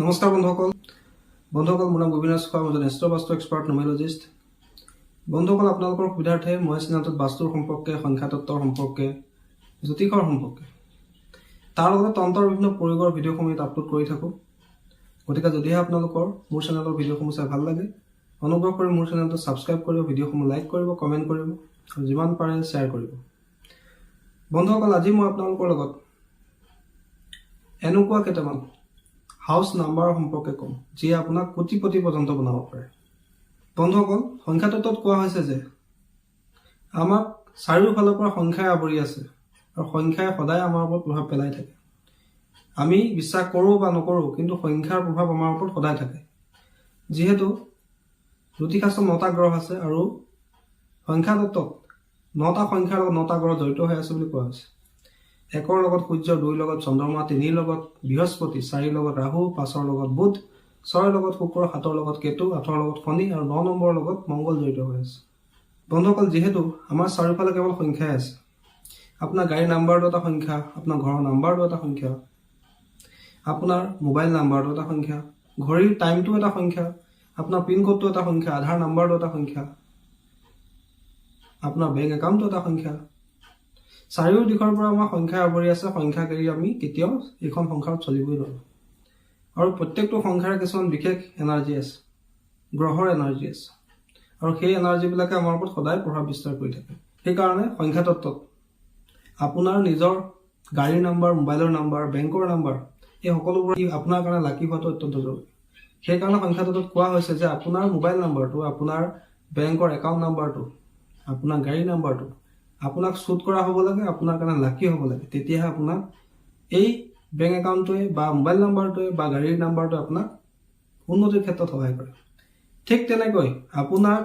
নমস্কাৰ বন্ধুসকল। বন্ধুসকল মোৰ নাম গোবিনাথ খোৱা মই এষ্ট্ৰ বাস্তু এক্সপাৰ্ট নমেলজিষ্ট বন্ধুসকল আপোনালোকৰ সুবিধাৰ্থে মই চেনেলটোত বাস্তুৰ সম্পৰ্কে সংখ্যাতত্বৰ সম্পৰ্কে জ্যোতিষৰ সম্পৰ্কে তাৰ লগতে তন্ত্ৰৰ বিভিন্ন প্ৰয়োগৰ ভিডিঅ'সমূহ ইয়াত আপলোড কৰি থাকোঁ। গতিকে যদিহে আপোনালোকৰ মোৰ চেনেলৰ ভিডিঅ'সমূহ চাই ভাল লাগে অনুগ্ৰহ কৰি মোৰ চেনেলটো ছাবস্ক্ৰাইব কৰিব ভিডিঅ'সমূহ লাইক কৰিব কমেণ্ট কৰিব আৰু যিমান পাৰে শ্বেয়াৰ কৰিব। বন্ধুসকল আজি মই আপোনালোকৰ লগত এনেকুৱা কেইটামান হাউচ নাম্বাৰৰ সম্পৰ্কে ক'ম যিয়ে আপোনাক কোটিপতি পৰ্যন্ত বনাব পাৰে। বন্ধুসকল সংখ্যাতত্বত কোৱা হৈছে যে আমাক চাৰিওফালৰ পৰা সংখ্যাই আৱৰি আছে আৰু সংখ্যাই সদায় আমাৰ ওপৰত প্ৰভাৱ পেলাই থাকে। আমি বিশ্বাস কৰোঁ বা নকৰোঁ কিন্তু সংখ্যাৰ প্ৰভাৱ আমাৰ ওপৰত সদায় থাকে। যিহেতু জ্যোতিষাস্ত্ৰত নটা গ্ৰহ আছে আৰু সংখ্যাতত্বত নটা সংখ্যাৰ লগত নটা গ্ৰহ জড়িত হৈ আছে বুলি কোৱা হৈছে। একৰ লগত সূৰ্য দুইৰ লগত চন্দ্ৰমা তিনিৰ লগত বৃহস্পতি চাৰিৰ লগত ৰাহু পাঁচৰ লগত বুধ ছয়ৰ লগত শুক্ৰ সাতৰ লগত কেতু আঠৰ লগত শনি আৰু ন নম্বৰৰ লগত মংগল জড়িত হৈ আছে। বন্ধুসকল যিহেতু আমাৰ চাৰিওফালে কেৱল সংখ্যাই আছে আপোনাৰ গাড়ীৰ নাম্বাৰটো এটা সংখ্যা আপোনাৰ ঘৰৰ নাম্বাৰটো এটা সংখ্যা আপোনাৰ মোবাইল নাম্বাৰটো এটা সংখ্যা ঘড়ীৰ টাইমটো এটা সংখ্যা আপোনাৰ পিনক'ডটো এটা সংখ্যা আধাৰ নাম্বাৰটো এটা সংখ্যা আপোনাৰ বেংক একাউণ্টটো এটা সংখ্যা চাৰিও দিশৰ পৰা আমাৰ সংখ্যা আৱৰি আছে সংখ্যা এৰি আমি কেতিয়াও এইখন সংসাৰত চলিবই নোৱাৰোঁ। আৰু প্ৰত্যেকটো সংখ্যাৰ কিছুমান বিশেষ এনাৰ্জি আছে গ্ৰহৰ এনাৰ্জি আছে। আৰু সেই এনাৰ্জিবিলাকে আমাৰ ওপৰত সদায় প্ৰভাৱ বিস্তাৰ কৰি থাকে। সেইকাৰণে সংখ্যাতত্বত আপোনাৰ নিজৰ গাড়ীৰ নাম্বাৰ মোবাইলৰ নাম্বাৰ বেংকৰ নাম্বাৰ এই সকলোবোৰ আপোনাৰ কাৰণে লাকি হোৱাটো অত্যন্ত জৰুৰী। সেইকাৰণে সংখ্যাতত্বত কোৱা হৈছে যে আপোনাৰ মোবাইল নাম্বাৰটো আপোনাৰ বেংকৰ একাউণ্ট নাম্বাৰটো আপোনাৰ গাড়ীৰ নাম্বাৰটো আপোনাক শ্বুট কৰা হ'ব লাগে, আপোনাৰ কাৰণে লাকি হ'ব লাগে। তেতিয়াহে আপোনাক এই বেংক একাউণ্টটোৱে বা মোবাইল নাম্বাৰটোৱে বা গাড়ীৰ নাম্বাৰটোৱে আপোনাক উন্নতিৰ ক্ষেত্ৰত সহায় কৰে। ঠিক তেনেকৈ আপোনাক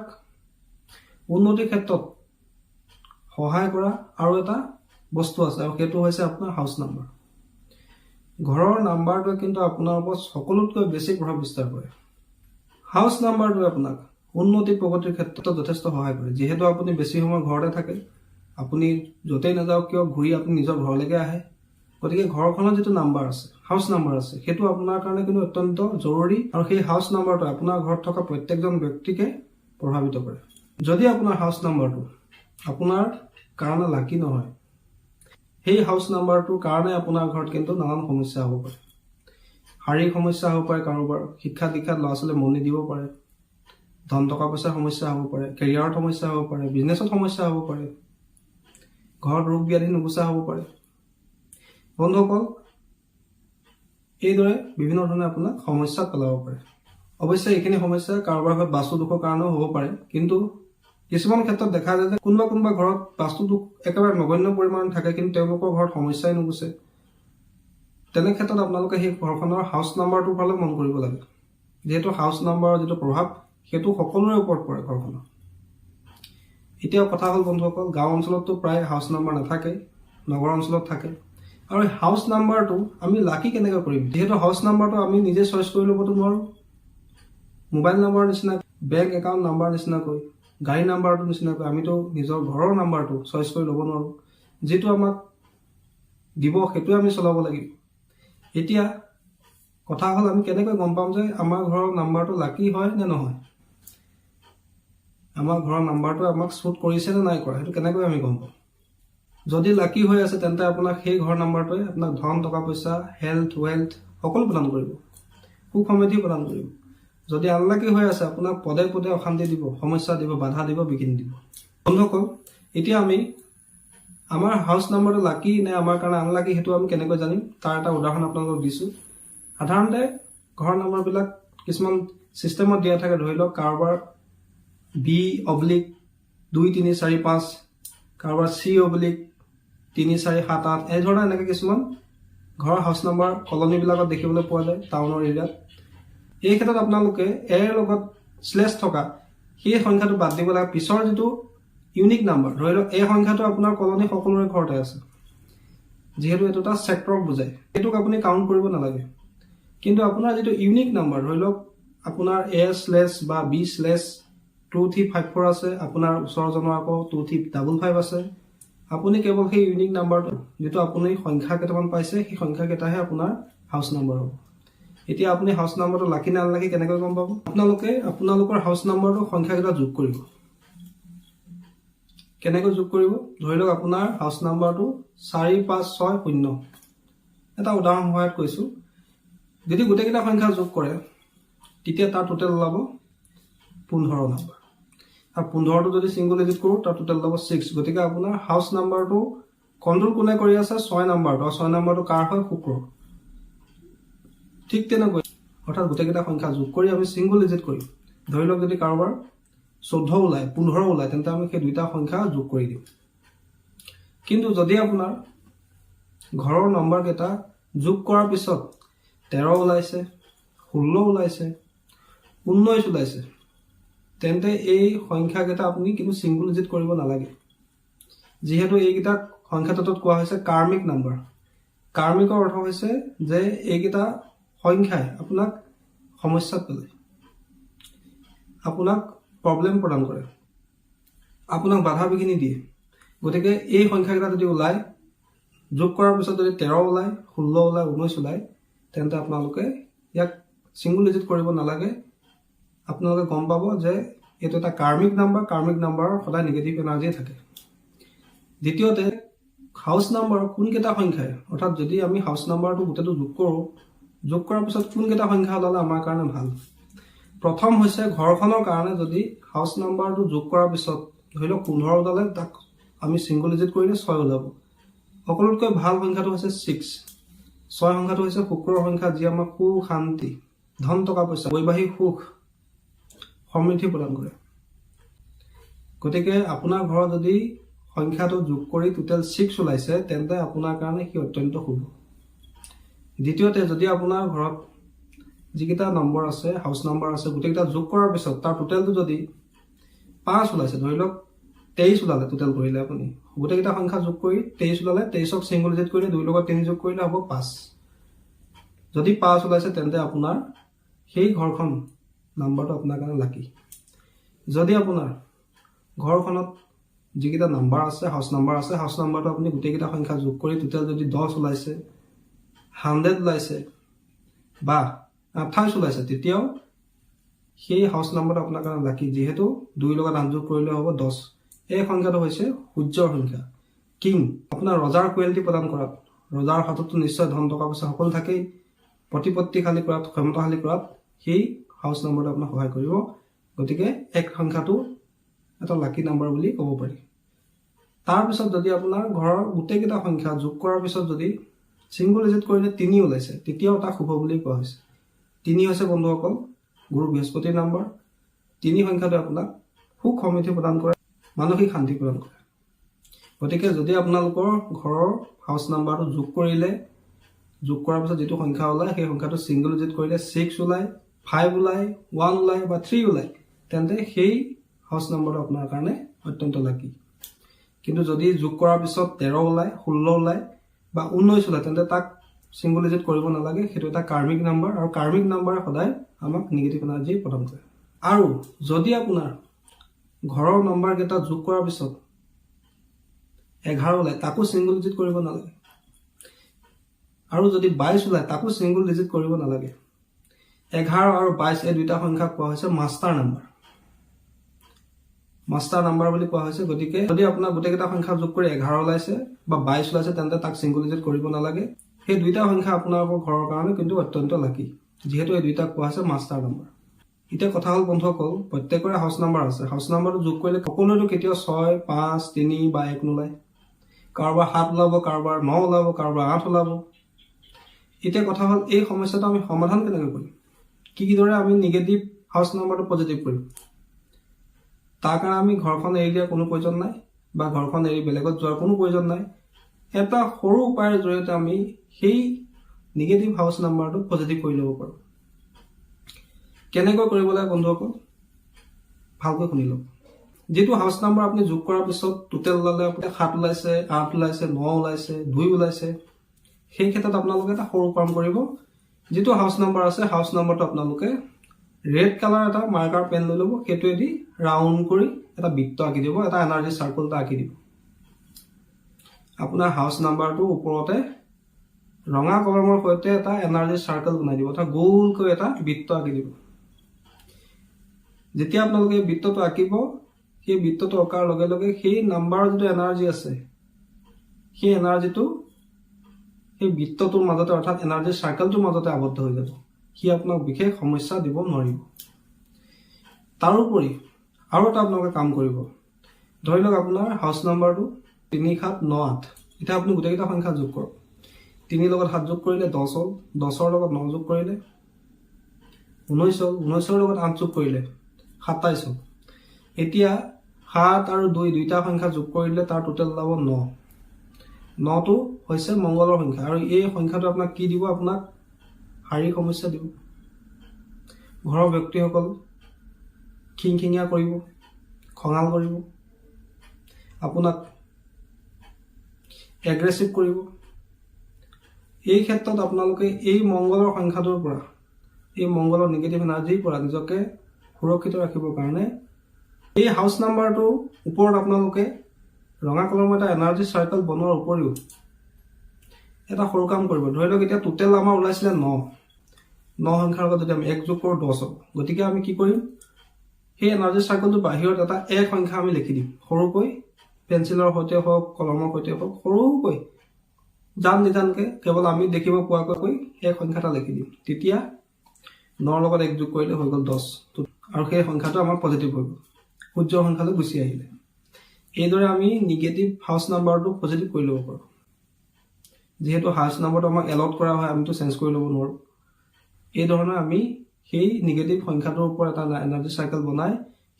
উন্নতিৰ ক্ষেত্ৰত সহায় কৰা আৰু এটা বস্তু আছে আৰু সেইটো হৈছে আপোনাৰ হাউচ নাম্বাৰ ঘৰৰ নাম্বাৰটোৱে কিন্তু আপোনাৰ ওপৰত সকলোতকৈ বেছি প্ৰভাৱ বিস্তাৰ কৰে। হাউচ নাম্বাৰটোৱে আপোনাক উন্নতি প্ৰগতিৰ ক্ষেত্ৰত যথেষ্ট সহায় কৰে। যিহেতু আপুনি বেছি সময় ঘৰতে থাকে আপুনি য'তেই নাযাওক কিয় ঘূৰি আপুনি নিজৰ ঘৰলৈকে আহে। গতিকে ঘৰখনৰ যিটো নাম্বাৰ আছে হাউচ নাম্বাৰ আছে সেইটো আপোনাৰ কাৰণে কিন্তু অত্যন্ত জৰুৰী আৰু সেই হাউচ নাম্বাৰটোৱে আপোনাৰ ঘৰত থকা প্ৰত্যেকজন ব্যক্তিকে প্ৰভাৱিত কৰে। যদি আপোনাৰ হাউচ নাম্বাৰটো আপোনাৰ কাৰণে লাকি নহয় সেই হাউচ নাম্বাৰটোৰ কাৰণে আপোনাৰ ঘৰত কিন্তু নানান সমস্যা হ'ব পাৰে। শাৰীৰিক সমস্যা হ'ব পাৰে কাৰোবাৰ শিক্ষা দীক্ষাত ল'ৰা ছোৱালীয়ে মন নিদিব পাৰে। ধন টকা পইচাৰ সমস্যা হ'ব পাৰে কেৰিয়াৰত সমস্যা হ'ব পাৰে বিজনেছত সমস্যা হ'ব পাৰে। ঘৰত ৰোগ ব্যাধি নুগুচা হ'ব পাৰে। বন্ধুসকল এইদৰে বিভিন্ন ধৰণে আপোনাক সমস্যাত পেলাব পাৰে। অৱশ্যে এইখিনি সমস্যা কাৰোবাৰ ঘৰত বাস্তু দোষৰ কাৰণেও হ'ব পাৰে। কিন্তু কিছুমান ক্ষেত্ৰত দেখা যায় যে কোনোবা কোনোবা ঘৰত বাস্তু দোষ একেবাৰে নগণ্য পৰিমাণত থাকে কিন্তু তেওঁলোকৰ ঘৰত সমস্যাই নুগুচে। তেনে ক্ষেত্ৰত আপোনালোকে সেই ঘৰখনৰ হাউচ নাম্বাৰটোৰ ফালে মন কৰিব লাগে। যিহেতু হাউচ নাম্বাৰৰ যিটো প্ৰভাৱ সেইটো সকলোৰে ওপৰত পৰে ঘৰখনৰ। এতিয়া কথা হ'ল বন্ধুসকল গাঁও অঞ্চলততো প্ৰায় হাউচ নাম্বাৰ নাথাকে নগৰ অঞ্চলত থাকে। আৰু হাউচ নাম্বাৰটো আমি লাকি কেনেকৈ কৰিম? যিহেতু হাউচ নাম্বাৰটো আমি নিজে চইচ কৰি ল'বতো নোৱাৰোঁ। মোবাইল নাম্বাৰৰ নিচিনা বেংক একাউণ্ট নাম্বাৰ নিচিনাকৈ গাড়ী নাম্বাৰটো নিচিনাকৈ আমিতো নিজৰ ঘৰৰ নাম্বাৰটো চইচ কৰি ল'ব নোৱাৰোঁ। যিটো আমাক দিব সেইটোৱে আমি চলাব লাগিব। এতিয়া কথা হ'ল আমি কেনেকৈ গম পাম যে আমাৰ ঘৰৰ নাম্বাৰটো লাকি হয় নে নহয়? আমাৰ ঘৰৰ নাম্বাৰটোৱে আমাক শ্বুট কৰিছে নে নাই কৰা, সেইটো কেনেকৈ আমি গম পাম? যদি লাকি হৈ আছে, তেন্তে আপোনাক সেই ঘৰ নাম্বাৰটোৱে আপোনাক ধন, টকা, পইচা হেল্থ ৱেল্থ সকলো প্ৰদান কৰিব। সুখ সমৃদ্ধি প্ৰদান কৰিব। যদি আনলাকি হৈ আছে, আপোনাক পদে পদে অশান্তি দিব, সমস্যা দিব, বাধা দিব, বিঘিনি দিব। বন্ধুসকল, এতিয়া আমি আমাৰ হাউচ নাম্বাৰটো লাকি নে আমাৰ কাৰণে আনলাকি সেইটো আমি কেনেকৈ জানিম? তাৰ এটা উদাহৰণ আপোনালোকক দিছোঁ। সাধাৰণতে ঘৰৰ নাম্বাৰবিলাক কিছুমান ছিষ্টেমত দিয়া থাকে, ধৰি লওক কাৰোবাৰ বি অব্লিক দুই, তিনি, চাৰি, পাঁচ, কাৰোবাৰ চি অব্লিক তিনি, চাৰি, সাত, আঠ, এই ধৰণৰ এনেকৈ কিছুমান ঘৰৰ হাউচ নাম্বাৰ কলনীবিলাকত দেখিবলৈ পোৱা যায়, টাউনৰ এৰিয়াত। এই ক্ষেত্ৰত আপোনালোকে এৰ লগত শ্লেছ থকা সেই সংখ্যাটো বাদ দিব লাগে পিছৰ যিটো ইউনিক নাম্বাৰ ধৰি লওক, এই সংখ্যাটো আপোনাৰ কলনী সকলোৰে ঘৰতে আছে। যিহেতু এইটো এটা ছেক্টৰক বুজায়। সেইটোক আপুনি কাউণ্ট কৰিব নালাগে। কিন্তু আপোনাৰ যিটো ইউনিক নাম্বাৰ ধৰি লওক, আপোনাৰ এ শ্লেছ বা B slash two three five four আছে আপোনাৰ ওচৰজনৰ আকৌ টু থ্ৰী ডাবল ফাইভ আছে। আপুনি কেৱল সেই ইউনিক নাম্বাৰটো যিটো আপুনি সংখ্যা কেইটামান পাইছে সেই সংখ্যা কেইটাহে আপোনাৰ হাউচ নাম্বাৰ হ'ব। এতিয়া আপুনি হাউচ নাম্বাৰটো লাকি নে আনলাকি কেনেকৈ গম পাব? আপোনালোকে আপোনালোকৰ হাউচ নাম্বাৰটো সংখ্যাকেইটা যোগ কৰিব। কেনেকৈ যোগ কৰিব? ধৰি লওক আপোনাৰ হাউচ নাম্বাৰটো চাৰি পাঁচ ছয় শূন্য। এটা উদাহৰণ সহায়ত কৈছোঁ যদি গোটেইকেইটা সংখ্যা যোগ কৰে তেতিয়া তাৰ টোটেল ওলাব পোন্ধৰ নম্বৰ আৰু পোন্ধৰটো যদি ছিংগল এডিট কৰোঁ তাৰ টোটেল ওলাব ছিক্স গতিকে আপোনাৰ হাউচ নাম্বাৰটো কণ্ট্ৰল কোনে কৰি আছে? ছয় নাম্বাৰটো আৰু ছয় নাম্বাৰটো কাৰ হয়? শুক্ৰ। ঠিক তেনেকৈ। অৰ্থাৎ গোটেইকেইটা সংখ্যা যোগ কৰি আমি ছিংগল ডিজিট কৰিম। ধৰি লওক যদি কাৰোবাৰ চৈধ্য ওলায় পোন্ধৰ ওলায় তেন্তে আমি সেই দুইটা সংখ্যা যোগ কৰি দিম। কিন্তু যদি আপোনাৰ ঘৰৰ নম্বৰকেইটা যোগ কৰাৰ পিছত তেৰ ওলাইছে ষোল্ল ওলাইছে ঊনৈছ ওলাইছে তেন্তে এই সংখ্যাকেইটা আপুনি কিন্তু ছিংগল ডিজিট কৰিব নালাগে। যিহেতু এইকেইটাক সংখ্যা তত্বত কোৱা হৈছে কাৰ্মিক নাম্বাৰ কাৰ্মিকৰ অৰ্থ হৈছে যে এইকেইটা সংখ্যাই আপোনাক সমস্যাত পেলায়। আপোনাক প্ৰব্লেম প্ৰদান কৰে। আপোনাক বাধা বিঘিনি দিয়ে। গতিকে এই সংখ্যাকেইটা যদি ওলায় যোগ কৰাৰ পিছত যদি তেৰ ওলায় ষোল্ল ওলায় ঊনৈছ ওলায় তেন্তে আপোনালোকে ইয়াক ছিংগল ডিজিট কৰিব নালাগে। আপোনালোকে গম পাব যে এইটো এটা কাৰ্মিক নাম্বাৰ কাৰ্মিক নাম্বাৰৰ সদায় নিগেটিভ এনাৰ্জিয়ে থাকে। দ্বিতীয়তে হাউচ নাম্বাৰ কোনকেইটা সংখ্যাই? অৰ্থাৎ যদি আমি হাউচ নাম্বাৰটো গোটেইটো যোগ কৰোঁ, যোগ কৰাৰ পিছত কোনকেইটা সংখ্যা ওলালে আমাৰ কাৰণে ভালো? প্ৰথম হৈছে ঘৰখনৰ কাৰণে যদি হাউচ নাম্বাৰটো যোগ কৰাৰ পিছত, ধৰি লওক পোন্ধৰ ওলালে, তাক আমি ছিংগল ডিজিট কৰিলে ছয় ওলাব। সকলোতকৈ ভালো সংখ্যাটো হৈছে ছিক্স ছয় সংখ্যাটো হৈছে শুক্ৰৰ সংখ্যা, যি আমাক সুখ শান্তি ধন টকা পইচা, বৈবাহিক সুখ। সমৃদ্ধি প্ৰদান কৰে। গতিকে আপোনাৰ ঘৰত যদি সংখ্যাটো যোগ কৰি টোটেল ছিক্স ওলাইছে তেন্তে আপোনাৰ কাৰণে সি অত্যন্ত শুভ। দ্বিতীয়তে যদি আপোনাৰ ঘৰত যিকেইটা নম্বৰ আছে হাউচ নম্বৰ আছে গোটেইকেইটা যোগ কৰাৰ পিছত তাৰ টোটেলটো যদি পাঁচ ওলাইছে ধৰি লওক তেইছ ওলালে টোটেল কৰিলে আপুনি গোটেইকেইটা সংখ্যা যোগ কৰি তেইছ ওলালে তেইছক ছিংগল ডিজিট কৰিলে দুই লগত তিনি যোগ কৰিলে হ'ব পাঁচ। যদি পাঁচ ওলাইছে তেন্তে আপোনাৰ সেই ঘৰখন নাম্বাৰটো আপোনাৰ কাৰণে লাকি যদি আপোনাৰ ঘৰখনত যিকেইটা নাম্বাৰ আছে হাউচ নাম্বাৰ আছে হাউচ নাম্বাৰটো আপুনি গোটেইকেইটা সংখ্যা যোগ কৰি টোটেল যদি দহ ওলাইছে হাণ্ড্ৰেড ওলাইছে বা আঠাইছ ওলাইছে, তেতিয়াও সেই হাউচ নাম্বাৰটো আপোনাৰ কাৰণে লাকি যিহেতু দুই লগত আঠ যোগ হ'ব দহ। এই সংখ্যাটো হৈছে সূৰ্যৰ সংখ্যা। কিং, আপোনাৰ ৰজাৰ কোৱেলিটি প্ৰদান কৰাত, ৰজাৰ হাততো নিশ্চয় ধন টকা পইচা সকলো থাকেই। প্ৰতিপত্তিশালী কৰাত, ক্ষমতাশালী কৰাত সেই হাউচ নাম্বাৰটো আপোনাক সহায় কৰিব। গতিকে এক সংখ্যাটো এটা লাকি নাম্বাৰ বুলি ক'ব পাৰি। তাৰপিছত যদি আপোনাৰ ঘৰৰ গোটেইকেইটা সংখ্যা যোগ কৰাৰ পিছত যদি ছিংগল ডিজিট কৰিলে তিনি ওলাইছে তেতিয়াও তাক শুভ বুলি কোৱা হৈছে। তিনি হৈছে বন্ধুসকল গুৰু বৃহস্পতিৰ নাম্বাৰ তিনি সংখ্যাটোৱে আপোনাক সুখ সমৃদ্ধি প্ৰদান কৰে মানসিক শান্তি প্ৰদান কৰে। গতিকে যদি আপোনালোকৰ ঘৰৰ হাউচ নাম্বাৰটো যোগ কৰিলে যোগ কৰাৰ পিছত যিটো সংখ্যা ওলায় সেই সংখ্যাটো ছিংগল ডিজিট কৰিলে ছিক্স ওলায়। ফাইভ ওলায় ওৱান ওলায় বা থ্ৰী ওলায় তেন্তে সেই হাউচ নাম্বাৰটো আপোনাৰ কাৰণে অত্যন্ত লাকি কিন্তু যদি যোগ কৰাৰ পিছত তেৰ ওলায় ষোল্ল ওলায় বা ঊনৈছ ওলায় তেন্তে তাক ছিংগল ডিজিট কৰিব নালাগে সেইটো এটা কাৰ্মিক নাম্বাৰ আৰু কাৰ্মিক নাম্বাৰে সদায় আমাক নিগেটিভ এনাৰ্জি প্ৰদান কৰে। আৰু যদি আপোনাৰ ঘৰৰ নম্বৰকেইটা যোগ কৰাৰ পিছত এঘাৰ ওলায় তাকো ছিংগল ডিজিট কৰিব নালাগে। আৰু যদি বাইছ ওলায় তাকো ছিংগল ডিজিট কৰিব নালাগে। এঘাৰ আৰু বাইছ এই দুইটা সংখ্যাক কোৱা হৈছে মাষ্টাৰ নাম্বাৰ। মাষ্টাৰ নাম্বাৰ বুলি কোৱা হৈছে গতিকে যদি আপোনাৰ গোটেইকেইটা সংখ্যা যোগ কৰি এঘাৰ ওলাইছে বা বাইছ ওলাইছে তেন্তে তাক ছিংগল ডিজিট কৰিব নালাগে। সেই দুইটা সংখ্যা আপোনালোকৰ ঘৰৰ কাৰণে কিন্তু অত্যন্ত লাকি যিহেতু এই দুইটাক কোৱা হৈছে মাষ্টাৰ নাম্বাৰ। এতিয়া কথা হ'ল বন্ধুসকল প্ৰত্যেকৰে হাউচ নাম্বাৰ আছে। হাউচ নাম্বাৰটো যোগ কৰিলে সকলোৱেতো কেতিয়াও ছয় পাঁচ তিনি বা এক নোলায়। কাৰোবাৰ সাত ওলাব কাৰোবাৰ ন ওলাব কাৰোবাৰ আঠ ওলাব। এতিয়া কথা হ'ল এই সমস্যাটো আমি সমাধান কেনেকৈ কৰিম? কি কিদৰে আমি নিগেটিভ হাউচ নাম্বাৰটো পজিটিভ কৰিম তাৰ কাৰণে আমি ঘৰখন এৰি দিয়াৰ কোনো প্ৰয়োজন নাই বা ঘৰখন এৰি বেলেগত যোৱাৰ কোনো প্ৰয়োজন নাই। এটা সৰু উপায়ৰ জৰিয়তে আমি সেই নিগেটিভ হাউচ নাম্বাৰটো পজিটিভ কৰি ল'ব পাৰোঁ। কেনেকৈ কৰিব লাগে বন্ধুসকল? ভালকৈ শুনি লওক। যিটো হাউচ নাম্বাৰ আপুনি যোগ কৰাৰ পিছত টোটেল ওলালে আপোনাৰ সাত ওলাইছে, আঠ ওলাইছে, ন ওলাইছে, দুই ওলাইছে, সেই ক্ষেত্ৰত আপোনালোকে এটা সৰু কাম কৰিব। যিটো হাউচ নাম্বাৰ আছে হাউচ নাম্বাৰটো আপোনালোকে ৰেড কালাৰ এটা মাৰ্কাৰ পেন লৈ ল'ব সেইটোৱেদি ৰাউণ্ড কৰি এটা বৃত্ত আঁকি দিব, এটা এনাৰ্জি চাৰ্কল আঁকি দিব। আপোনাৰ হাউচ নাম্বাৰটো ওপৰতে ৰঙা কলমৰ সৈতে এটা এনাৰ্জি চাৰ্কেল বনাই দিব, অৰ্থাৎ গোলকৈ এটা বৃত্ত আঁকি দিব। যেতিয়া আপোনালোকে বৃত্তটো আঁকিব, সেই বৃত্তটো অঁকাৰ লগে লগে সেই নাম্বাৰৰ যিটো এনাৰ্জি আছে, সেই এনাৰ্জিটো সেই বৃত্তটোৰ মাজতে অৰ্থাৎ এনাৰ্জি চাৰ্কেলটোৰ মাজতে আবদ্ধ হৈ যাব। সি আপোনাক বিশেষ সমস্যা দিব নোৱাৰিব। তাৰোপৰি আৰু এটা আপোনালোকে কাম কৰিব। ধৰি লওক আপোনাৰ হাউচ নাম্বাৰটো তিনি সাত ন আঠ। এতিয়া আপুনি গোটেইকেইটা সংখ্যা যোগ কৰক। তিনিৰ লগত সাত যোগ কৰিলে দহ হ'ল। দহৰ লগত ন যোগ কৰিলে ঊনৈছ হ'ল। ঊনৈছৰ লগত আঠ যোগ কৰিলে সাতাইছ হ'ল। এতিয়া সাত আৰু দুই দুইটা সংখ্যা যোগ কৰিলে তাৰ টোটেল ওলাব ন। নটো হৈছে মংগলৰ সংখ্যা। আৰু এই সংখ্যাটো আপোনাক কি দিব? আপোনাক শাৰীৰিক সমস্যা দিব। ঘৰৰ ব্যক্তিসকল খিংখিঙীয়া কৰিব খঙাল কৰিব আপোনাক এগ্ৰেছিভ কৰিব। এই ক্ষেত্ৰত আপোনালোকে এই মংগলৰ সংখ্যাটোৰ পৰা এই মংগলৰ নিগেটিভ এনাৰ্জিৰ পৰা নিজকে সুৰক্ষিত ৰাখিবৰ কাৰণে এই হাউচ নাম্বাৰটোৰ ওপৰত আপোনালোকে ৰঙা কলমৰ এটা এনাৰ্জি চাৰ্কেল বনোৱাৰ উপৰিও এটা সৰু কাম কৰিব। ধৰি লওক এতিয়া টোটেল আমাৰ ওলাইছিলে ন। ন সংখ্যাৰ লগত যদি আমি এক যোগ কৰোঁ দহ হ'ব। গতিকে আমি কি কৰিম? সেই এনাৰ্জি চাৰ্কেলটোৰ বাহিৰত এটা এক সংখ্যা আমি লিখি দিম। সৰুকৈ পেঞ্চিলৰ সৈতে হওক কলমৰ সৈতে হওক সৰুকৈ জান নিজানকৈ কেৱল আমি দেখিব পোৱাকৈ এক সংখ্যা এটা লিখি দিম। তেতিয়া নৰ লগত এক যোগ কৰিলে হৈ গ'ল দহ। আৰু সেই সংখ্যাটো আমাৰ পজিটিভ হৈ গ'ল। সূৰ্যৰ সংখ্যালৈ গুচি আহিলে। এইদৰে আমি নিগেটিভ হাউচ নাম্বাৰটো পজিটিভ কৰি ল'ব পাৰোঁ। যিহেতু হাউচ নাম্বাৰটো আমাক এলট কৰা হয় আমিতো চেঞ্জ কৰি ল'ব নোৱাৰোঁ। এই ধৰণে আমি সেই নিগেটিভ সংখ্যাটোৰ ওপৰত এটা এনাৰ্জি চাৰ্কেল বনাই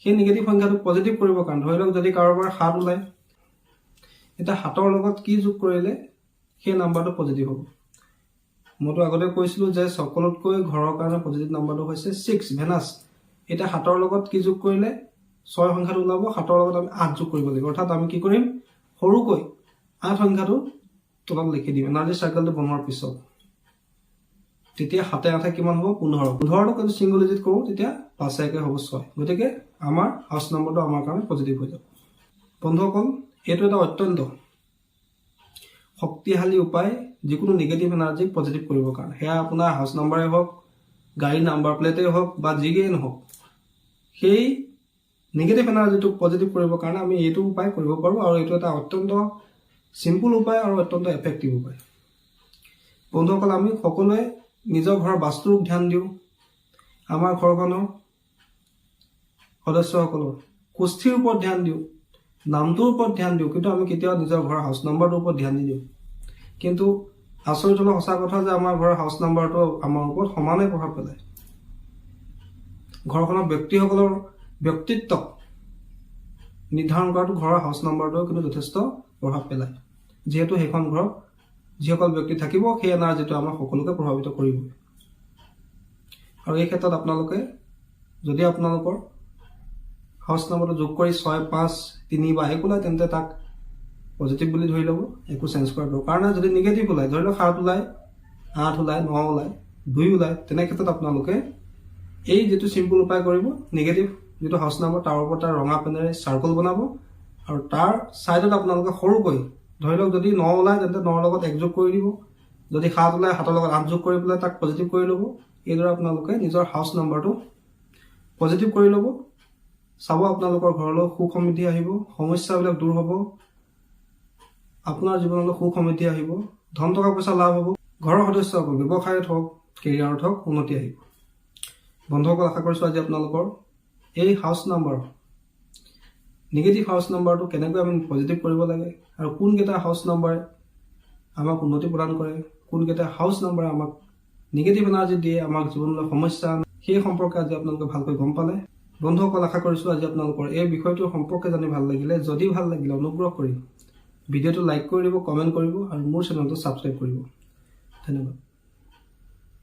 সেই নিগেটিভ সংখ্যাটো পজিটিভ কৰিবৰ কাৰণে ধৰি লওক যদি কাৰোবাৰ সাত ওলায় এতিয়া সাতৰ লগত কি যোগ কৰিলে সেই নাম্বাৰটো পজিটিভ হ'ব? মইতো আগতে কৈছিলোঁ যে সকলোতকৈ ঘৰৰ কাৰণে পজিটিভ নাম্বাৰটো হৈছে ছিক্স ভেনাছ এতিয়া সাতৰ লগত কি যোগ কৰিলে ছয় সংখ্যাটো ওলাব সাতৰ লগত আমি আঠ যোগ কৰিব লাগিব। অৰ্থাৎ আমি কি কৰিম? সৰুকৈ আঠ সংখ্যাটো তলত লিখি দিম। এনাৰ্জি চাৰ্কেলটো বনোৱাৰ পিছত। তেতিয়া সাতে আঠে কিমান হ'ব? পোন্ধৰ। পোন্ধৰটো যদি ছিংগল ডিজিট কৰোঁ তেতিয়া পাঁচে একে হ'ব ছয়। গতিকে আমাৰ হাউচ নম্বৰটো আমাৰ কাৰণে পজিটিভ হৈ যাব। বন্ধুসকল এইটো এটা অত্যন্ত শক্তিশালী উপায় যিকোনো নিগেটিভ এনাৰ্জিক পজিটিভ কৰিবৰ কাৰণে। সেয়া আপোনাৰ হাউচ নাম্বাৰেই হওক গাড়ীৰ নাম্বাৰ প্লেটেই হওক বা যিয়েই নহওক সেই নিগেটিভ এনাৰ্জিটোক পজিটিভ কৰিবৰ কাৰণে আমি এইটো উপায় কৰিব পাৰোঁ আৰু এইটো এটা অত্যন্ত চিম্পুল উপায় আৰু অত্যন্ত এফেক্টিভ উপায়। বন্ধুসকল আমি সকলোৱে নিজৰ ঘৰৰ বাস্তুৰূপ ধ্যান দিওঁ। আমাৰ ঘৰখনৰ সদস্যসকলৰ কুষ্ঠিৰ ওপৰত ধ্যান দিওঁ নামটোৰ ওপৰত ধ্যান দিওঁ কিন্তু আমি কেতিয়াও নিজৰ ঘৰৰ হাউচ নাম্বাৰটোৰ ওপৰত ধ্যান নিদিওঁ। কিন্তু আচৰিত হ'লে সঁচা কথা যে আমাৰ ঘৰৰ হাউচ নাম্বাৰটো আমাৰ ওপৰত সমানে প্ৰভাৱ পেলায়। ঘৰখনৰ ব্যক্তিসকলৰ ব্যক্তিত্বক নিৰ্ধাৰণ কৰাটো ঘৰৰ হাউচ নাম্বাৰটোৱে কিন্তু যথেষ্ট প্ৰভাৱ পেলায়। যিহেতু সেইখন ঘৰত যিসকল ব্যক্তি থাকিব সেই এনাৰ্জিটো আমাক সকলোকে প্ৰভাৱিত কৰিবই আৰু এই ক্ষেত্ৰত আপোনালোকে যদি আপোনালোকৰ হাউচ নাম্বাৰটো যোগ কৰি ছয় পাঁচ তিনি বা এক ওলায় তেন্তে তাক পজিটিভ বুলি ধৰি ল'ব একো চেঞ্জ কৰাৰ দৰকাৰ নাই যদি নিগেটিভ ওলায় ধৰি লওক সাত ওলায় আঠ ওলায় ন ওলায় দুই ওলায় তেনে ক্ষেত্ৰত আপোনালোকে এই যিটো চিম্পুল উপায় কৰিব নিগেটিভ যিটো হাউচ নাম্বাৰ তাৰ ওপৰত তাৰ ৰঙা পেনেৰে চাৰ্কল বনাব আৰু তাৰ ছাইডত আপোনালোকে সৰুকৈ ধৰি লওক যদি ন ওলায় তেন্তে নৰ লগত একযোগ কৰি দিব যদি সাত ওলায় সাতৰ লগত আঠ যোগ কৰি পেলাই তাক পজিটিভ কৰি ল'ব এইদৰে আপোনালোকে নিজৰ হাউচ নাম্বাৰটো পজিটিভ কৰি ল'ব। চাব আপোনালোকৰ ঘৰলৈ সুখ সমৃদ্ধি আহিব সমস্যাবিলাক দূৰ হ'ব আপোনাৰ জীৱনলৈ সুখ সমৃদ্ধি আহিব ধন টকা পইচা লাভ হ'ব ঘৰৰ সদস্যসকল ব্যৱসায়ত হওক কেৰিয়াৰত হওক উন্নতি আহিব। বন্ধুসকল আশা কৰিছোঁ আজি আপোনালোকৰ এই হাউচ নাম্বাৰ নিগেটিভ হাউচ নাম্বাৰটো কেনেকৈ আমি পজিটিভ কৰিব লাগে আৰু কোনকেইটা হাউচ নাম্বাৰে আমাক উন্নতি প্ৰদান কৰে কোনকেইটা হাউচ নাম্বাৰে আমাক নিগেটিভ এনাৰ্জি দিয়ে আমাক জীৱনলৈ সমস্যা আনে সেই সম্পৰ্কে আজি আপোনালোকে ভালকৈ গম পালে। বন্ধুসকল আশা কৰিছোঁ আজি আপোনালোকৰ এই বিষয়টোৰ সম্পৰ্কে জানি ভাল লাগিলে। যদি ভাল লাগিলে অনুগ্ৰহ কৰি ভিডিঅ'টো লাইক কৰি দিব কমেণ্ট কৰিব আৰু মোৰ চেনেলটো ছাবস্ক্ৰাইব কৰিব। ধন্যবাদ।